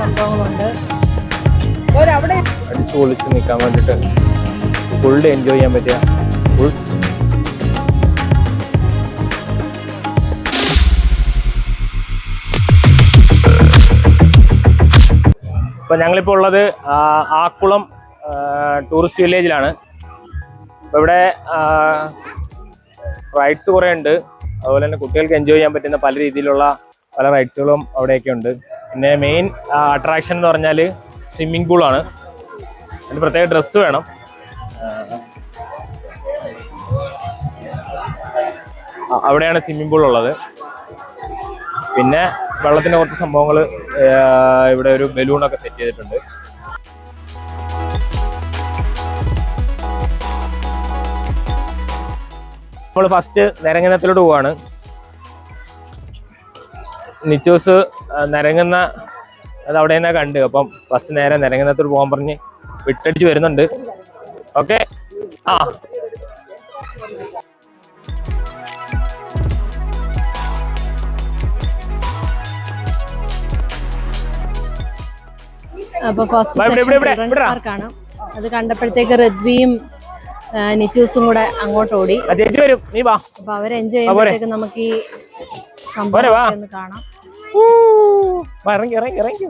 സംഭവങ്ങളുണ്ട്. അവിടെ അടിച്ചു പൊളിച്ച് നിൽക്കാൻ വേണ്ടിയിട്ട് ഫുൾ എൻജോയ് ചെയ്യാൻ പറ്റിയ ഫുൾ ഇപ്പം ഞങ്ങളിപ്പോൾ ഉള്ളത് ആക്കുളം ടൂറിസ്റ്റ് വില്ലേജിലാണ് അപ്പോൾ ഇവിടെ റൈഡ്സ് കുറേ ഉണ്ട്. അതുപോലെ തന്നെ കുട്ടികൾക്ക് എൻജോയ് ചെയ്യാൻ പറ്റുന്ന പല രീതിയിലുള്ള പല റൈഡ്സുകളും അവിടെയൊക്കെ ഉണ്ട്. പിന്നെ മെയിൻ അട്രാക്ഷൻ എന്ന് പറഞ്ഞാൽ സ്വിമ്മിംഗ് പൂളാണ് അതിന് പ്രത്യേക ഡ്രസ്സ് വേണം. അവിടെയാണ് സ്വിമ്മിംഗ് പൂൾ ഉള്ളത്. പിന്നെ വെള്ളത്തിന്റെ കുറച്ച് സംഭവങ്ങൾ ഇവിടെ ഒരു ബലൂണൊക്കെ സെറ്റ് ചെയ്തിട്ടുണ്ട്. നമ്മൾ ഫസ്റ്റ് നിരങ്ങനത്തിലോട്ട് പോവാണ്. നിച്ചൂസ് നിരങ്ങുന്ന അത് അവിടെ തന്നെ കണ്ട്. അപ്പം ബസ് നേരെ നിരങ്ങുന്നത്തോട് പോകാൻ പറഞ്ഞ് വിട്ടടിച്ച് വരുന്നുണ്ട്. ഓക്കെ ആ. അപ്പൊ ഫസ്റ്റ്. പാർക്കാണ് അത് കണ്ടപ്പോഴത്തേക്ക് റദ്വിയും നിച്ചൂസും കൂടെ അങ്ങോട്ട് ഓടി. അപ്പൊ അവരെ എൻജോയ് ചെയ്യുമ്പോഴത്തേക്ക് നമുക്ക് ഈ സംഭവം കാണാം. ഇറങ്ങി ഇറങ്ങി ഇറങ്ങി.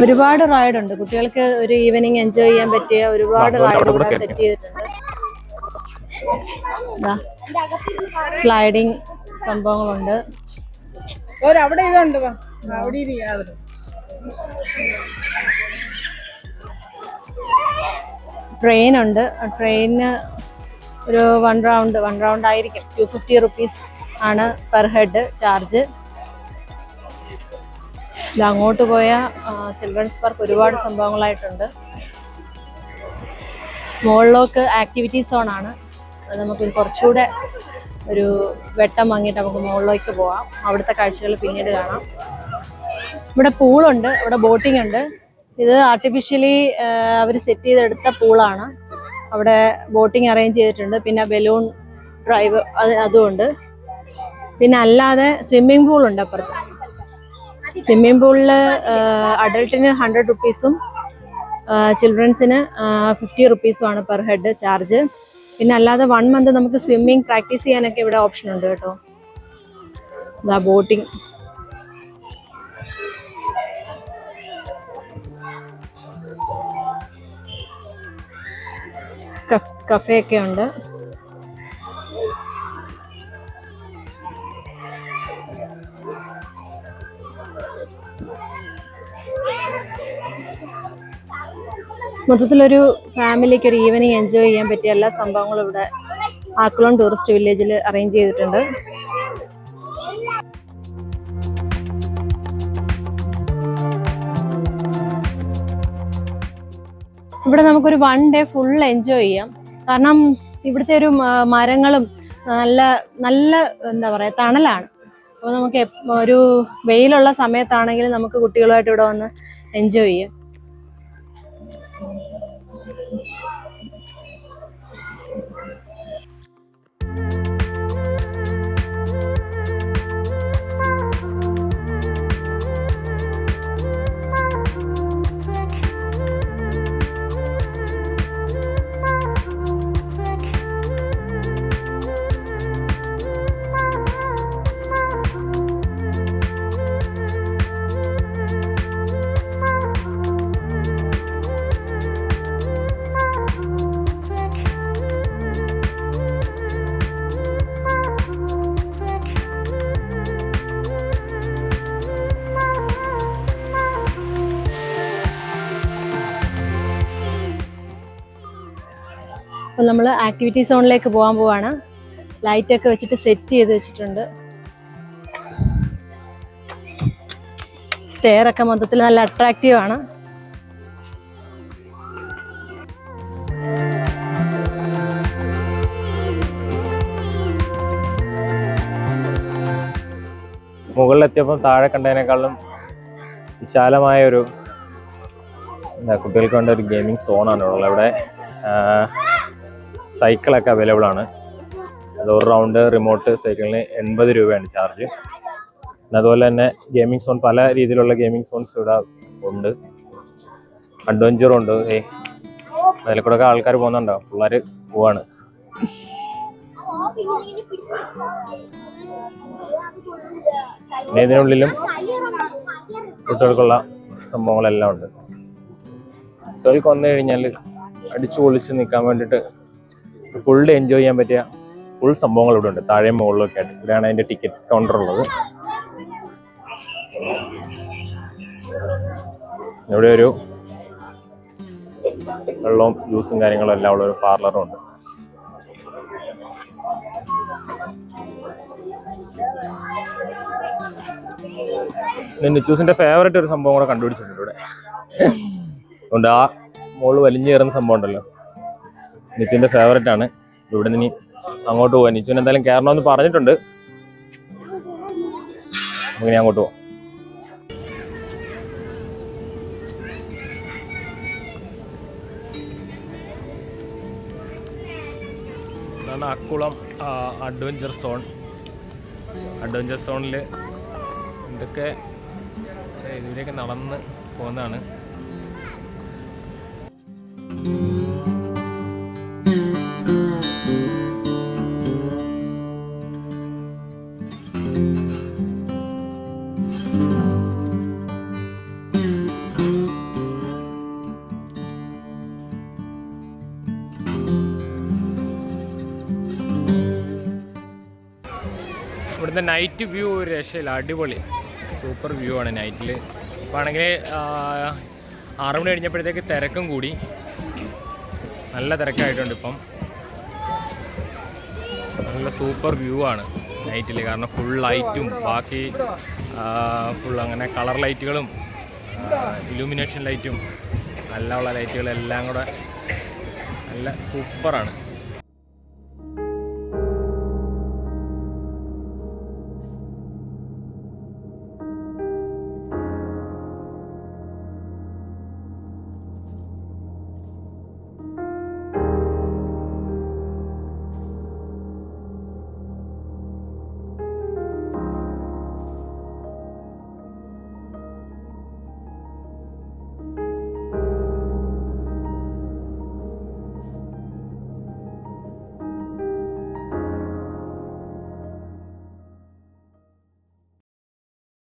ഒരുപാട് റൈഡ് ഉണ്ട്. കുട്ടികൾക്ക് ഒരു ഈവനിങ് എൻജോയ് ചെയ്യാൻ പറ്റിയ ഒരുപാട് റൈഡുകൾ അവിടെ. സെറ്റ് ചെയ്തിട്ടുണ്ട്. സ്ലൈഡിങ് സംഭവങ്ങളുണ്ട്. ഇതുണ്ട്. അവിടെ ഇരിക്കാതെ ട്രെയിൻ ഉണ്ട്. ട്രെയിന് ഒരു വൺ റൗണ്ട് വൺ റൗണ്ട് ആയിരിക്കും. ടു ഫിഫ്റ്റി റുപ്പീസ് ആണ് പെർ ഹെഡ് ചാർജ് ഇത് അങ്ങോട്ട് പോയ ചിൽഡ്രൻസ് പാർക്ക് ഒരുപാട് സംഭവങ്ങളായിട്ടുണ്ട്. മുകളിലേക്ക് ആക്ടിവിറ്റി സോൺ ആണ്. നമുക്ക് കുറച്ചുകൂടെ ഒരു വെട്ടം വാങ്ങിയിട്ട് നമുക്ക് മുകളിലേക്ക് പോവാം. അവിടുത്തെ കാഴ്ചകൾ പിന്നീട് കാണാം. ഇവിടെ പൂളുണ്ട് ഇവിടെ ബോട്ടിംഗ് ഉണ്ട്. ഇത് ആർട്ടിഫിഷ്യലി അവർ സെറ്റ് ചെയ്തെടുത്ത പൂളാണ്. അവിടെ ബോട്ടിംഗ് അറേഞ്ച് ചെയ്തിട്ടുണ്ട്. പിന്നെ ബലൂൺ ഡ്രൈവ് അത് അതുമുണ്ട് പിന്നെ അല്ലാതെ സ്വിമ്മിംഗ് പൂൾ ഉണ്ട് അപ്പുറത്ത്. സ്വിമ്മിംഗ് പൂളിൽ അഡൾട്ടിന് ഹൺഡ്രഡ് റുപ്പീസും ചിൽഡ്രൻസിന് ഫിഫ്റ്റി റുപ്പീസുമാണ് പെർ ഹെഡ് ചാർജ് പിന്നെ അല്ലാതെ വൺ മന്ത് നമുക്ക് സ്വിമ്മിംഗ് പ്രാക്ടീസ് ചെയ്യാനൊക്കെ ഇവിടെ ഓപ്ഷൻ ഉണ്ട് കേട്ടോ. ഇതാ ബോട്ടിംഗ് കഫേ ഒക്കെ ഉണ്ട്. മൊത്തത്തിലൊരു ഫാമിലിക്ക് ഒരു ഈവനിങ് എൻജോയ് ചെയ്യാൻ പറ്റിയ എല്ലാ സംഭവങ്ങളും ഇവിടെ ആക്കുളം ടൂറിസ്റ്റ് വില്ലേജിൽ അറേഞ്ച് ചെയ്തിട്ടുണ്ട്. ഇവിടെ നമുക്കൊരു വൺ ഡേ ഫുൾ എൻജോയ് ചെയ്യാം. കാരണം ഇവിടുത്തെ ഒരു മരങ്ങളും നല്ല നല്ല എന്താ പറയുക തണലാണ്. അപ്പോൾ നമുക്ക് ഒരു വെയിലുള്ള സമയത്താണെങ്കിലും നമുക്ക് കുട്ടികളുമായിട്ട് ഇവിടെ വന്ന് എൻജോയ് ചെയ്യാം. അപ്പം നമ്മൾ ആക്ടിവിറ്റി സോണിലേക്ക് പോകാൻ പോവാണ്. ലൈറ്റൊക്കെ വെച്ചിട്ട് സെറ്റ് ചെയ്ത് വെച്ചിട്ടുണ്ട്. സ്റ്റെയർ ഒക്കെ മൊത്തത്തിൽ നല്ല അട്രാക്റ്റീവ് ആണ്. മുകളിലെത്തിയപ്പോൾ താഴെ കണ്ടതിനേക്കാളും വിശാലമായ ഒരു എന്താ കുട്ടികൾക്ക് വേണ്ട ഒരു ഗെയിമിംഗ് സോണാണ് ഉള്ളത്. ഇവിടെ സൈക്കിളൊക്കെ അവൈലബിൾ ആണ്. അത് ഒരു റൗണ്ട് റിമോട്ട് സൈക്കിളിന് എൺപത് രൂപയാണ് ചാർജ് പിന്നെ അതുപോലെ തന്നെ ഗെയിമിംഗ് സോൺ പല രീതിയിലുള്ള ഗെയിമിംഗ് സോൺസ് ഇവിടെ ഉണ്ട്. അഡ്വഞ്ചറും ഉണ്ട്. ഏ അതിൽ കൂടെ ഒക്കെ ആൾക്കാർ പോകുന്നുണ്ടോ? പിള്ളേർ പോവാണ്. ഇതിനുള്ളിലും കുട്ടികൾക്കുള്ള സംഭവങ്ങളെല്ലാം ഉണ്ട്. കുട്ടികൾക്ക് വന്നു കഴിഞ്ഞാൽ അടിച്ചു പൊളിച്ച് നിൽക്കാൻ വേണ്ടിയിട്ട് ഫുൾ എൻജോയ് ചെയ്യാൻ പറ്റിയ ഫുൾ സംഭവങ്ങൾ ഇവിടെ ഉണ്ട്. താഴെ മുകളിലൊക്കെ ആയിട്ട്. ഇവിടെയാണ് അതിന്റെ ടിക്കറ്റ് കൗണ്ടർ ഉള്ളത്. ഇവിടെ ഒരു വെള്ളവും ജ്യൂസും കാര്യങ്ങളും എല്ലാം ഉള്ള ഒരു പാർലറും ഉണ്ട്. നിച്ചൂസിന്റെ ഫേവറേറ്റ് ഒരു സംഭവം കൂടെ കണ്ടുപിടിച്ചിട്ടുണ്ട് ഇവിടെ. അതുകൊണ്ട് ആ മോൾ വലിഞ്ഞു കയറുന്ന സംഭവം ഉണ്ടല്ലോ. നിച്ചുവിന്റെ ഫേവറേറ്റ് ആണ്. ഇവിടെ നിന്ന് അങ്ങോട്ട് പോകാം നിച്ചുവിന് എന്തായാലും കയറണമെന്ന് പറഞ്ഞിട്ടുണ്ട്. അങ്ങനെ അങ്ങോട്ട് ഇതാണ് അക്കുളം അഡ്വഞ്ചർ സോൺ അഡ്വഞ്ചർ സോണിൽ ഇതൊക്കെ ഇതിലേക്ക് നടന്ന് പോകുന്നതാണ്. ഇവിടുത്തെ നൈറ്റ് വ്യൂ ഒരു രക്ഷയില്ല അടിപൊളി. സൂപ്പർ വ്യൂ ആണ് നൈറ്റിൽ അപ്പോൾ ആണെങ്കിൽ ആറ് മണി കഴിഞ്ഞപ്പോഴത്തേക്ക് തിരക്കും കൂടി. നല്ല തിരക്കായിട്ടുണ്ട് ഇപ്പം. നല്ല സൂപ്പർ വ്യൂ ആണ് നൈറ്റിൽ കാരണം ഫുൾ ലൈറ്റും ബാക്കി ഫുൾ അങ്ങനെ കളർ ലൈറ്റുകളും ഇലൂമിനേഷൻ ലൈറ്റും നല്ല ഉള്ള ലൈറ്റുകളെല്ലാം കൂടെ നല്ല സൂപ്പറാണ്.